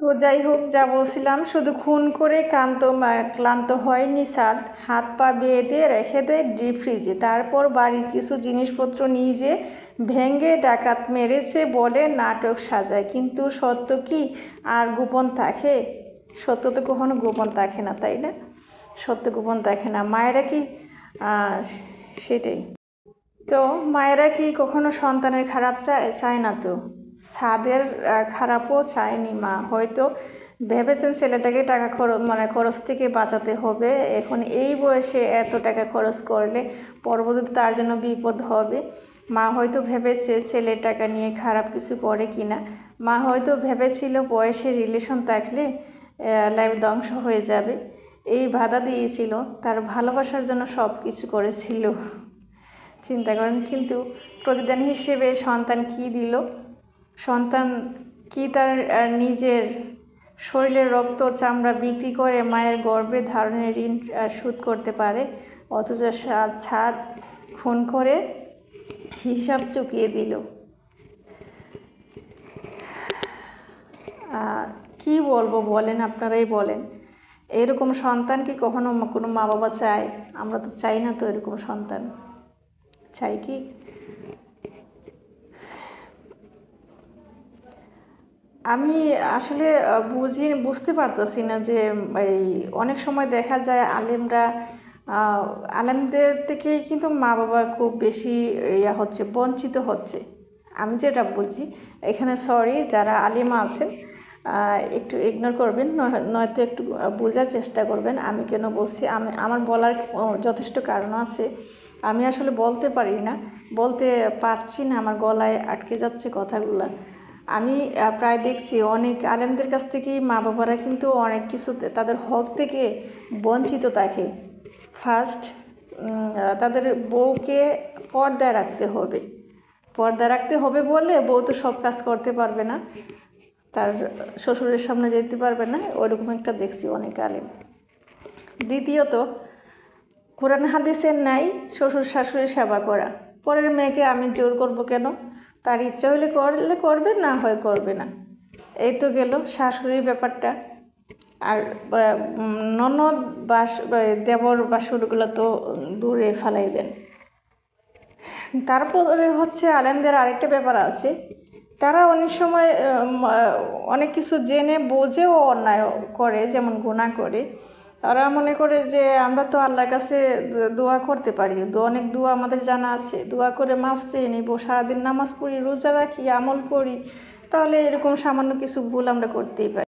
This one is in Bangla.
তো যাই হোক, যা বলছিলাম, শুধু খুন করে ক্লান্ত ক্লান্ত হয়নি সাদ। হাত পা বেঁধে রেখে দেয় ডিপ ফ্রিজে। তারপর বাড়ির কিছু জিনিসপত্র নিয়ে যে ভেঙে ডাকাত মেরেছে বলে নাটক সাজায়। কিন্তু সত্য কি? আর গোপন থাকে? সত্য তো কখনো গোপন থাকে না, তাই না? সত্য গোপন থাকে না। মায়েরা কি? সেটাই। তো মায়েরা কি কখনো সন্তানের খারাপ চায়? চায় না তো। সাদের খারাপও চায়নি মা। হয়তো ভেবেছেন ছেলেটাকে টাকা খরচ মানে খরচ থেকে বাঁচাতে হবে। এখন এই বয়সে এত টাকা খরচ করলে পরবর্তীতে তার জন্য বিপদ হবে। মা হয়তো ভেবেছে ছেলের টাকা নিয়ে খারাপ কিছু করে কিনা। মা হয়তো ভেবেছিল বয়সে রিলেশন থাকলে লাইফ ধ্বংস হয়ে যাবে। এই বাধা দিয়েছিল। তার ভালোবাসার জন্য সব কিছু করেছিল। চিন্তা করেন কিন্তু প্রতিদান হিসেবে সন্তান কি দিল? সন্তান কি তার নিজের শরীরের রক্ত চামড়া বিক্রি করে মায়ের গর্ভে ধারণের ঋণ শোধ করতে পারে, অথচ ছাদ খুন করে হিসাব চুকিয়ে দিল। কি বলব বলেন আপনারাই বলেন। এরকম সন্তান কি কখনো কোনো মা বাবা চায়? আমরা তো চাই না তো এরকম সন্তান। চাই কি? আমি আসলে বুঝি, বুঝতে পারতেছি না যে, এই অনেক সময় দেখা যায় আলেমরা আলেমদের থেকেই কিন্তু মা বাবা খুব বেশি, ইয়া হচ্ছে, বঞ্চিত হচ্ছে। আমি যেটা বুঝি, এখানে সরি যারা আলিমা আছেন একটু ইগনোর করবেন, নয়- নয়তো একটু বোঝার চেষ্টা করবেন। আমি কেন বলছি, আমি, আমার বলার যথেষ্ট কারণ আছে। আমি আসলে বলতে পারি না, বলতে পারছি না, আমার গলায় আটকে যাচ্ছে কথাগুলা। আমি প্রায় দেখছি অনেক আলেমদের কাছ থেকেই মা বাবারা কিন্তু অনেক কিছু তাদের হক থেকে বঞ্চিত থাকে। ফার্স্ট তাদের বউকে পর্দায় রাখতে হবে। পর্দা রাখতে হবে বলে বউ তো সব কাজ করতে পারবে না। তার শ্বশুরের সামনে যেতে পারবে না, ওরকম একটা দেখছি অনেক আলেম। দ্বিতীয়ত, কোরআন হাদিসের নাই শ্বশুর শাশুড়ির সেবা করা। পরের মেয়েকে আমি জোর করব কেন? তার ইচ্ছা হলে করলে করবে, না হয় করবে না। এই তো গেল শাশুড়ির ব্যাপারটা। আর ননদ বাস দেবর বাসুরগুলো তো দূরে ফেলাই দেন। তারপরে হচ্ছে আলেমদের আরেকটা ব্যাপার আছে। তারা অনেক সময় অনেক কিছু জেনে, বোঝেও অন্যায় করে, যেমন গুণা করে। তারা মনে করে যে আমরা তো আল্লাহর কাছে দোয়া করতে পারি। অনেক দোয়া আমাদের জানা আছে। দোয়া করে মাফ চেয়ে নিব, সারাদিন নামাজ পড়ি, রোজা রাখি, আমল করি। তাহলে এরকম সামান্য কিছু ভুল আমরা করতেই পারি।